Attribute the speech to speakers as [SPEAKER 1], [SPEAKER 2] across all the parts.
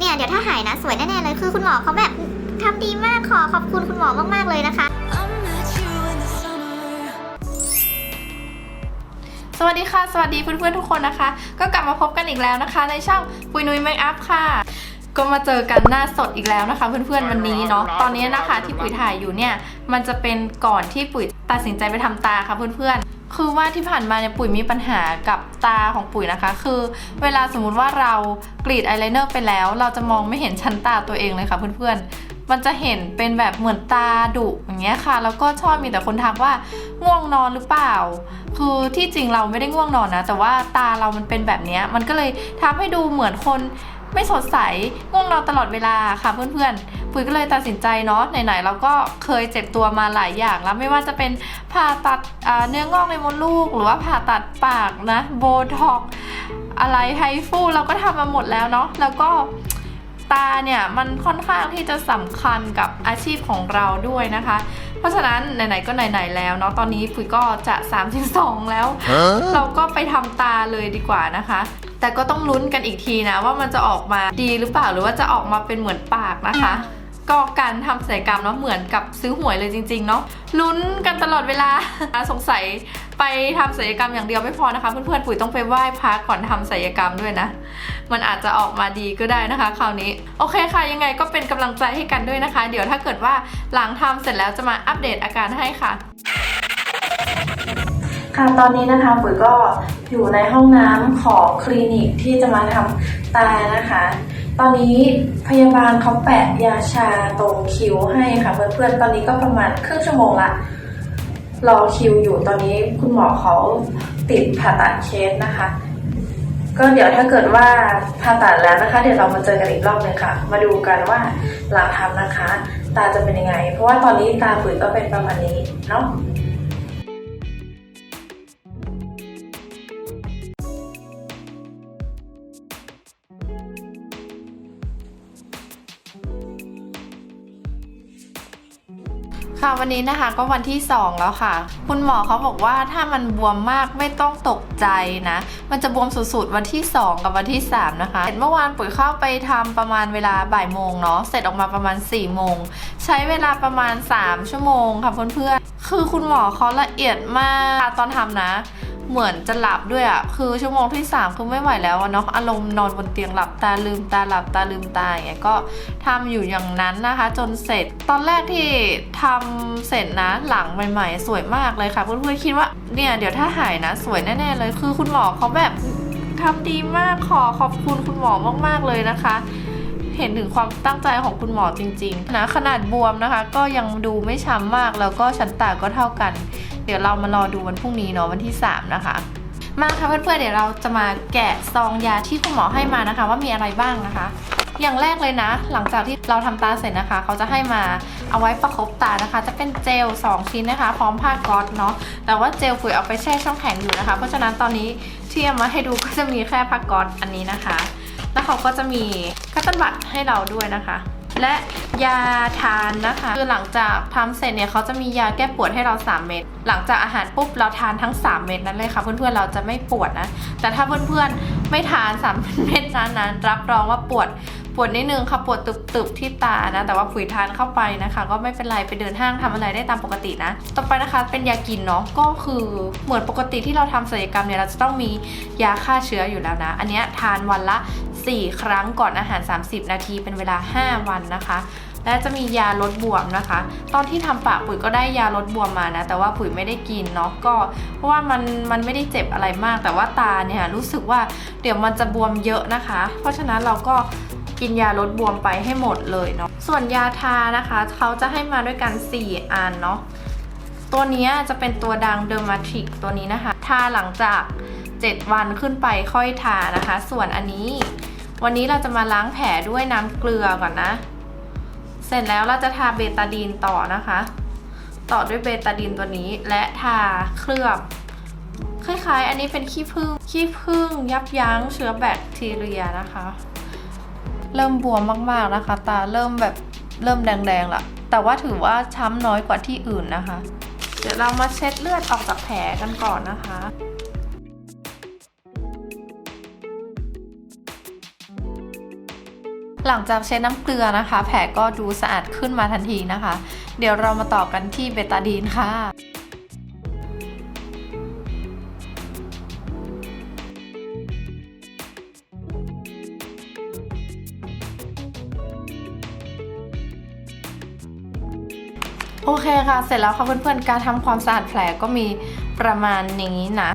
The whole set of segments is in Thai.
[SPEAKER 1] เนี่ยเดี๋ยวถ้าหายนะสวยแน่ๆเลยคือคุณหมอเขาแบบทำดีมากขอขอบคุณคุณหมอมากๆเลยนะคะ
[SPEAKER 2] สวัสดีค่ะ สวัสดีเพื่อนๆทุกคนนะคะ ก็กลับมาพบกันอีกแล้วนะคะ ในช่องปุยนุ้ยเมคอัพค่ะก็มาเจอกันหน้าสดอีกแล้วนะคะ เพื่อนๆวันนี้เนาะตอนนี้นะคะที่ปุ๋ยถ่ายอยู่เนี่ยมันจะเป็นก่อนที่ปุ๋ยตัดสินใจไปทำตาค่ะเพื่อนๆ คือว่าที่ผ่านมาเนี่ยปุ๋ยมีปัญหากับตาของปุ๋ยนะคะ คือเวลาสมมุติว่าเรากรีดอายไลเนอร์ไปแล้ว เราจะมองไม่เห็นชั้นตาตัวเองเลยค่ะเพื่อนๆ มันจะเห็นเป็นแบบเหมือนตาดุอย่างเงี้ยค่ะ แล้วก็ชอบมีแต่คนทักว่าง่วงนอนหรือเปล่า คือที่จริงเราไม่ได้ง่วงนอนนะ แต่ว่าตาเรามันเป็นแบบเนี้ยมันก็เลยทำให้ดูเหมือนคน ไม่สดใสง่วงนอนตลอดเวลาค่ะเพื่อนๆ ปุ๋ยก็เลยตัดสินใจเนาะไหนๆเราก็เคยเจ็บตัวมาหลายอย่างแล้วไม่ว่าจะเป็นผ่าตัดอ่าเนื้องอกในมดลูก หรือว่าผ่าตัดปากนะโบท็อกซ์อะไรไฮฟูเราก็ทำมาหมดแล้วเนาะแล้วก็ตาเนี่ยมันค่อนข้างที่จะสำคัญกับอาชีพของเราด้วยนะคะ เพราะฉะนั้นไหนๆก็ไหนๆแล้วเนาะตอนนี้ปุ๋ยก็จะ 32 แล้ว เราก็ไปทำตาเลยดีกว่านะคะ แต่ก็ต้องลุ้นกันอีกทีนะ ว่ามันจะออกมาดีหรือเปล่าหรือว่าจะออกมาเป็นเหมือนปากนะคะ ก็การทำศัลยกรรมเนาะเหมือนกับซื้อหวยเลยจริง ๆ เนาะลุ้นกันตลอดเวลาสงสัยไปทำศัลยกรรมอย่างเดียวไม่พอนะคะเพื่อนๆปุ๋ยต้องไปไหว้พระก่อนทำศัลยกรรมด้วยนะ มันอาจจะออกมาดีก็ได้นะคะ คราวนี้โอเคค่ะ ยังไงก็เป็นกำลังใจให้กันด้วยนะคะ เดี๋ยวถ้าเกิดว่าหลังทำเสร็จแล้วจะมาอัปเดตอาการให้ค่ะ
[SPEAKER 3] ค่ะตอนนี้นะคะปุ๋ยก็อยู่ในห้องน้ำของคลินิกที่จะมาทำตานะคะ ตอนนี้พยาบาลเขาแปะยาชาตรงคิ้วให้ค่ะเพื่อนๆตอนนี้ก็ประมาณครึ่งชั่วโมงละรอคิวอยู่ตอนนี้คุณหมอเขาติดผ่าตัดเคสนะคะ ก็เดี๋ยวถ้าเกิดว่าผ่าตัดแล้วนะคะ เดี๋ยวเรามาเจอกันอีกรอบหนึ่งค่ะ มาดูกันว่าหลังทำนะคะ ตาจะเป็นยังไง เพราะว่าตอนนี้ตาปุ๋ยก็เป็นประมาณนี้เนาะ
[SPEAKER 2] ค่ะวันนี้นะคะก็วันที่ 2 แล้วค่ะ คุณหมอเขาบอกว่าถ้ามันบวมมากไม่ต้องตกใจนะ มันจะบวมสุดๆวันที่ 2 กับวันที่ 3 นะคะเสร็จเมื่อวานปุ๋ยเข้าไปทำประมาณเวลาบ่ายโมงเนาะเสร็จออกมาประมาณ4ี่โมงใช้เวลาประมาณ 3 ชั่วโมงค่ะเพื่อนๆคือคุณหมอเขาละเอียดมากตอนทำนะ เหมือนจะหลับด้วยอะ่ะ คือชั่วโมงที่ 3 คือไม่ไหวแล้วเนาะ อารมณ์นอนบนเตียงหลับตาลืมตาหลับตาลืมตาอย่างเงี้ย ก็ทำอยู่อย่างนั้นนะคะ จนเสร็จ ตอนแรกที่ทำเสร็จนะหลังใหม่ ๆ สวยมากเลยค่ะเพื่อนๆคิดว่าเนี่ยเดี๋ยวถ้าหายนะ สวยแน่ๆเลย คือคุณหมอเขาแบบทำดีมากขอขอบคุณคุณหมอมากๆเลยนะคะ เห็นถึงความตั้งใจของคุณหมอจริงๆนะขนาดบวมนะคะ ก็ยังดูไม่ช้ำมากแล้วก็ชั้นตาก็เท่ากัน เดี๋ยวเรามารอดูวันพรุ่งนี้เนาะวันที่ 3 นะคะ มาค่ะเพื่อนๆเดี๋ยวเราจะมาแกะซองยาที่คุณหมอให้มานะคะ ว่ามีอะไรบ้างนะคะอย่างแรกเลยนะ หลังจากที่เราทำตาเสร็จนะคะ เขาจะให้มาเอาไว้ประคบตานะคะ จะเป็นเจล 2 ชิ้นนะคะ พร้อมผ้าก๊อซเนาะแต่ว่าเจลปุ๋ยเอาไปแช่ช่องแข็งอยู่นะคะ เพราะฉะนั้นตอนนี้ที่เอามาให้ดูก็จะมีแค่ผ้าก๊อซอันนี้นะคะ แล้วเขาก็จะมีคัตเตันบัตให้เราด้วยนะคะ และยาทานนะคะ คือหลังจากทำเสร็จเนี่ยเขาจะมียาแก้ปวดให้เรา 3 เม็ดหลังจากอาหารปุ๊บเราทานทั้ง 3 เม็ดนั้นเลยค่ะ เพื่อนๆเราจะไม่ปวดนะ แต่ถ้าเพื่อนๆไม่ทาน3เม็ดนั้นนั้นรับรองว่าปวด ปวดนิดนึงค่ะปวดตึบๆที่ตานะ แต่ว่าผุยทานเข้าไปนะคะ ก็ไม่เป็นไรไปเดินห้างทำอะไรได้ตามปกตินะ ต่อไปนะคะเป็นยากินเนาะก็คือเหมือนปกติที่เราทำศัลยกรรมเนี่ยเราจะต้องมียาฆ่าเชื้ออยู่แล้วนะ อันนี้ทานวันละ 4 ครั้งก่อนอาหาร 30 นาทีเป็นเวลา 5 วันนะคะและจะมียาลดบวมนะคะ ตอนที่ทำปากปุ๋ยก็ได้ยาลดบวมมานะ แต่ว่าปุ๋ยไม่ได้กินเนาะก็ เพราะว่ามันมันไม่ได้เจ็บอะไรมาก แต่ว่าตาเนี่ยรู้สึกว่าเดี๋ยวมันจะบวมเยอะนะคะ เพราะฉะนั้นเราก็ กินยาลดบวมไปให้หมดเลยเนาะส่วนยาทานะคะเขาจะให้มาด้วยกัน 4 อันเนาะตัวนี้จะเป็นตัวดังเดอร์มาทริกตัวนี้นะคะ ทาหลังจาก 7 วันขึ้นไปค่อยทานะคะ ส่วนอันนี้ วันนี้เราจะมาล้างแผลด้วยน้ำเกลือก่อนนะ เสร็จแล้วเราจะทาเบตาดีนต่อนะคะ ต่อด้วยเบตาดีนตัวนี้และทาเคลือบคล้ายๆ อันนี้เป็นขี้ผึ้ง ขี้ผึ้งยับยั้งเชื้อแบคทีเรียนะคะ เริ่มบวมมากๆนะคะ ตาเริ่มแบบเริ่มแดงๆละแต่ว่าถือว่าช้ำน้อยกว่าที่อื่นนะคะ เดี๋ยวเรามาเช็ดเลือดออกจากแผลกันก่อนนะคะหลังจากเช็ดน้ำเกลือนะคะ แผลก็ดูสะอาดขึ้นมาทันทีนะคะ เดี๋ยวเรามาต่อกันที่เบตาดีนค่ะ โอเคค่ะ เสร็จแล้วค่ะเพื่อนๆ การทำความสะอาดแผลก็มีประมาณนี้นะ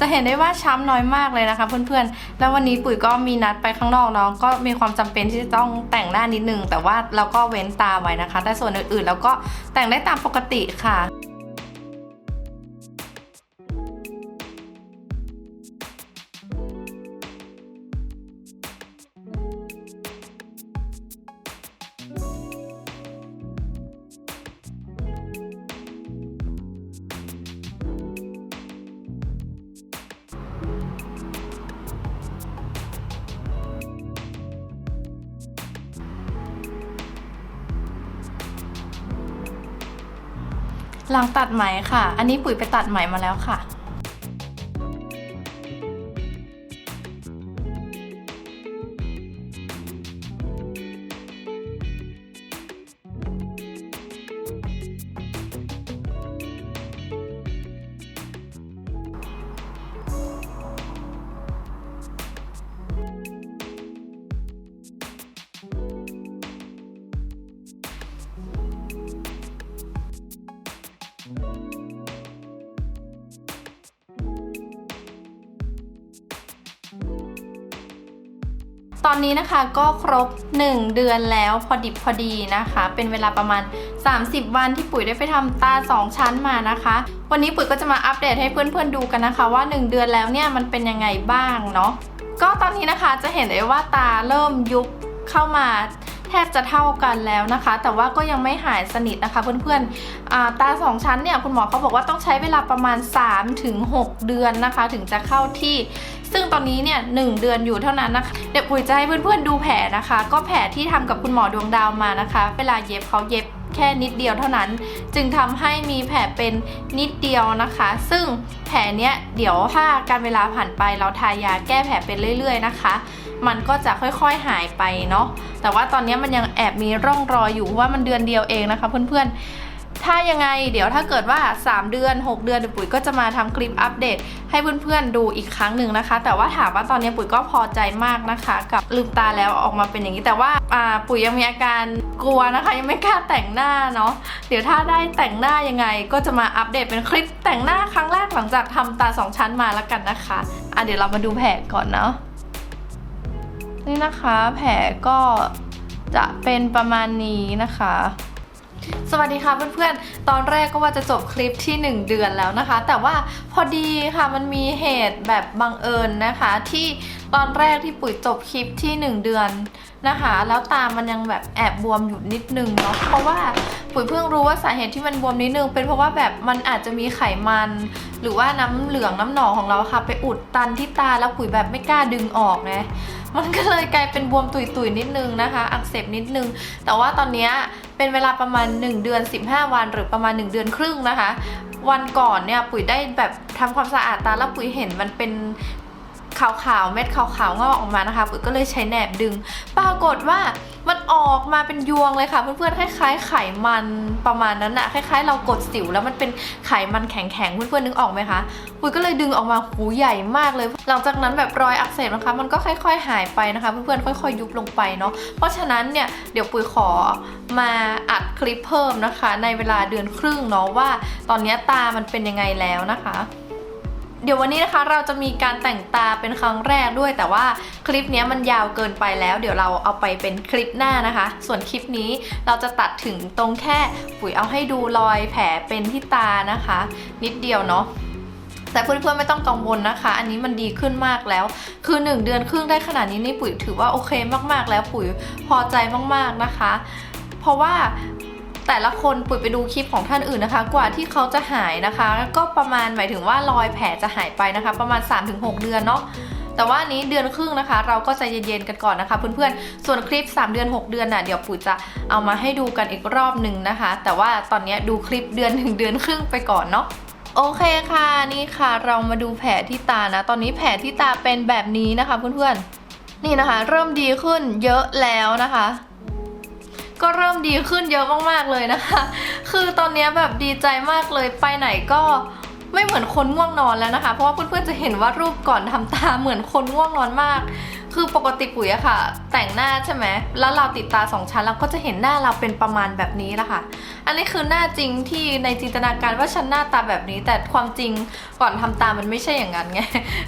[SPEAKER 2] จะเห็นได้ว่าช้ำน้อยมากเลยนะคะเพื่อนๆ แล้ววันนี้ปุ๋ยก็มีนัดไปข้างนอกน้องก็มีความจำเป็นที่จะต้องแต่งหน้านิดนึง แต่ว่าเราก็เว้นตาไว้นะคะ แต่ส่วนอื่นๆ เราก็แต่งได้ตามปกติค่ะ หลังตัดไหมค่ะ อันนี้ปุ๋ยไปตัดไหมมาแล้วค่ะ ตอนนี้นะคะก็ครบ 1 เดือนแล้วพอดิบพอดีนะคะ เป็นเวลาประมาณ 30 วันที่ปุ๋ยได้ไปทำตา 2 ชั้นมานะคะ วันนี้ปุ๋ยก็จะมาอัปเดตให้เพื่อนๆดูกันนะคะ ว่า 1 เดือนแล้วเนี่ยมันเป็นยังไงบ้างเนาะก็ตอนนี้นะคะจะเห็นได้ว่าตาเริ่มยุบเข้ามา บจะเท่ากันแล้วนะคะ แต่ว่าก็ยังไม่หายสนิทนะคะ เพื่อนๆตาตา2ชั้นเนี่ยคุณหมอเขาบอกว่าต้องใช้เวลาประมาณ 3-6 เดือนนะคะ ถึงจะเข้าที่ ซึ่งตอนนี้เนี่ยหเดือนอยู่เท่านั้นนะคะเดี๋ยวปุ๋ยจะให้เพื่อนๆดูแผลนะคะ ก็แผลที่ทำกับคุณหมอดวงดาวมานะคะ เวลาเย็บเขาเย็บ แค่นิดเดียวเท่านั้น จึงทำให้มีแผลเป็นนิดเดียวนะคะ ซึ่งแผลเนี้ยเดี๋ยวถ้าการเวลาผ่านไปเราทายาแก้แผลเป็นเรื่อย ๆ นะคะ มันก็จะค่อยๆหายไปเนาะแต่ว่าตอนนี้มันยังแอบมีร่องรอยอยู่เพราะว่ามันเดือนเดียวเองนะคะ เพื่อนๆ ถ้ายังไงเดี๋ยวถ้าเกิดว่า 3 เดือน 6 เดือนเดี๋ยวปุ๋ยก็จะมาทำคลิปอัปเดต ให้เพื่อนๆดูอีกครั้งหนึ่งนะคะ แต่ว่าถามว่าตอนนี้ปุ๋ยก็พอใจมากนะคะ กับลืมตาแล้วออกมาเป็นอย่างนี้แต่ว่าปุ๋ยยังมีอาการกลัวนะคะ ยังไม่กล้าแต่งหน้าเนาะเดี๋ยวถ้าได้แต่งหน้ายังไง ก็จะมาอัปเดตเป็นคลิปแต่งหน้าครั้งแรกหลังจากทำตาสองชั้นมาแล้วกันนะคะอะเดี๋ยวเรามาดูแผลก่อนเนาะนี่นะคะแผลก็จะเป็นประมาณนี้นะคะ สวัสดีค่ะเพื่อนๆ ตอนแรกก็ว่าจะจบคลิปที่ 1 เดือนแล้วนะคะ แต่ว่าพอดีค่ะมันมีเหตุแบบบังเอิญนะคะที่ตอนแรกที่ปุ๋ยจบคลิปที่ 1 เดือนนะคะ แล้วตามันยังแบบแอบบวมอยู่นิดนึงเนาะเพราะว่าปุ๋ยเพิ่งรู้ว่าสาเหตุที่มันบวมนิดนึง เป็นเพราะว่าแบบมันอาจจะมีไขมัน หรือว่าน้ำเหลืองน้ำหนองของเราค่ะ ไปอุดตันที่ตาแล้วปุ๋ยแบบไม่กล้าดึงออกไงมันก็เลยกลายเป็นบวมตุยๆนิดนึงนะคะ อักเสบนิดนึง แต่ว่าตอนนี้เป็นเวลาประมาณ 1 เดือน 15 วัน หรือประมาณ 1 เดือนครึ่งนะคะ วันก่อนเนี่ยปุ๋ยได้แบบทำความสะอาดตาแล้วปุ๋ยเห็นมันเป็น ขาวๆเม็ดขาวๆงอกออกมานะคะปุ๋ยก็เลยใช้แหนบดึง ปรากฏว่ามันออกมาเป็นยวงเลยค่ะ เพื่อนๆคล้ายๆไขมันประมาณนั้นอะคล้ายๆ เรากดสิวแล้วมันเป็นไขมันแข็งๆเพื่อนๆนึกออกไหมคะปุ๋ยก็เลยดึงออกมาหูใหญ่มากเลย หลังจากนั้นแบบรอยอักเสบนะคะ มันก็ค่อย ๆ หายไปนะคะเพื่อนๆค่อยๆยุบลงไปเนาะเพราะฉะนั้นเนี่ยเดี๋ยวปุ๋ยขอมาอัดคลิปเพิ่มนะคะ ในเวลาเดือนครึ่งเนาะว่า ตอนนี้ตามันเป็นยังไงแล้วนะคะ เดี๋ยววันนี้นะคะเราจะมีการแต่งตาเป็นครั้งแรกด้วย แต่ว่าคลิปนี้มันยาวเกินไปแล้ว เดี๋ยวเราเอาไปเป็นคลิปหน้านะคะ ส่วนคลิปนี้เราจะตัดถึงตรงแค่ปุ๋ยเอาให้ดูรอยแผลเป็นที่ตานะคะ นิดเดียวเนาะแต่เพื่อนๆไม่ต้องกังวลนะคะ อันนี้มันดีขึ้นมากแล้ว คือ 1 เดือนครึ่งได้ขนาดนี้นี่ปุ๋ยถือว่าโอเคมากๆ แล้วปุ๋ยพอใจมากๆนะคะ เพราะว่า แต่ละคนปุ๋ยไปดูคลิปของท่านอื่นนะคะ กว่าที่เขาจะหายนะคะ ก็ประมาณหมายถึงว่ารอยแผลจะหายไปนะคะ ประมาณ 3-6 เดือนเนาะแต่ว่านี้เดือนครึ่งนะคะ เราก็ใจเย็นๆกันก่อนนะคะ เพื่อนๆ ส่วนคลิป 3 เดือน 6 เดือนน่ะเดี๋ยวปุ๋ยจะเอามาให้ดูกันอีกรอบหนึ่งนะคะ แต่ว่าตอนนี้ดูคลิปเดือน1เดือนครึ่งไปก่อนเนาะโอเคค่ะนี่ค่ะ เรามาดูแผลที่ตานะ ตอนนี้แผลที่ตาเป็นแบบนี้นะคะ เพื่อนๆนี่นะคะ เริ่มดีขึ้นเยอะแล้วนะคะ ก็เริ่มดีขึ้นเยอะมากๆเลยนะคะ คือตอนนี้แบบดีใจมากเลยไปไหนก็ไม่เหมือนคนง่วงนอนแล้วนะคะ เพราะว่าเพื่อนๆจะเห็นว่ารูปก่อนทำตาเหมือนคนง่วงนอนมาก คือปกติปุ๋ยอะค่ะ แต่งหน้าใช่ไหมแล้วเราติดตาสองชั้นเราก็จะเห็นหน้าเราเป็นประมาณแบบนี้แหละค่ะ อันนี้คือหน้าจริงที่ในจินตนาการว่าฉันหน้าตาแบบนี้ แต่ความจริงก่อนทำตามันไม่ใช่อย่างนั้นไง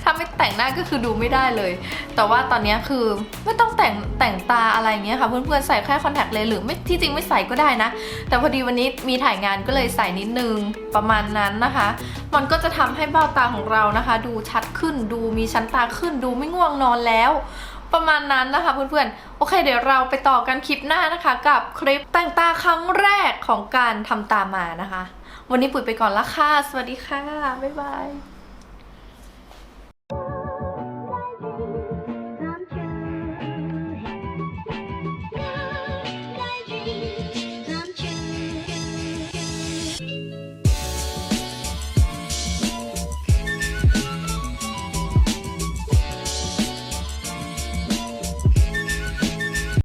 [SPEAKER 2] ถ้าไม่แต่งหน้าก็คือดูไม่ได้เลย แต่ว่าตอนนี้คือไม่ต้องแต่งแต่งตาอะไรเงี้ยค่ะเพื่อนๆใส่แค่คอนแทคเลยหรือไม่ที่จริงไม่ใส่ก็ได้นะ แต่พอดีวันนี้มีถ่ายงานก็เลยใส่นิดนึงประมาณนั้นนะคะ มันก็จะทำให้เบ้าตาของเรานะคะ ดูชัดขึ้นดูมีชั้นตาขึ้นดูไม่ง่วงนอนแล้ว ประมาณนั้นนะคะเพื่อนๆ โอเค เดี๋ยวเราไปต่อกันคลิปหน้านะคะ กับคลิปแต่งตาครั้งแรกของการทำตามานะคะ วันนี้ปุ๋ยไปก่อนละค่ะ สวัสดีค่ะ บ๊ายบาย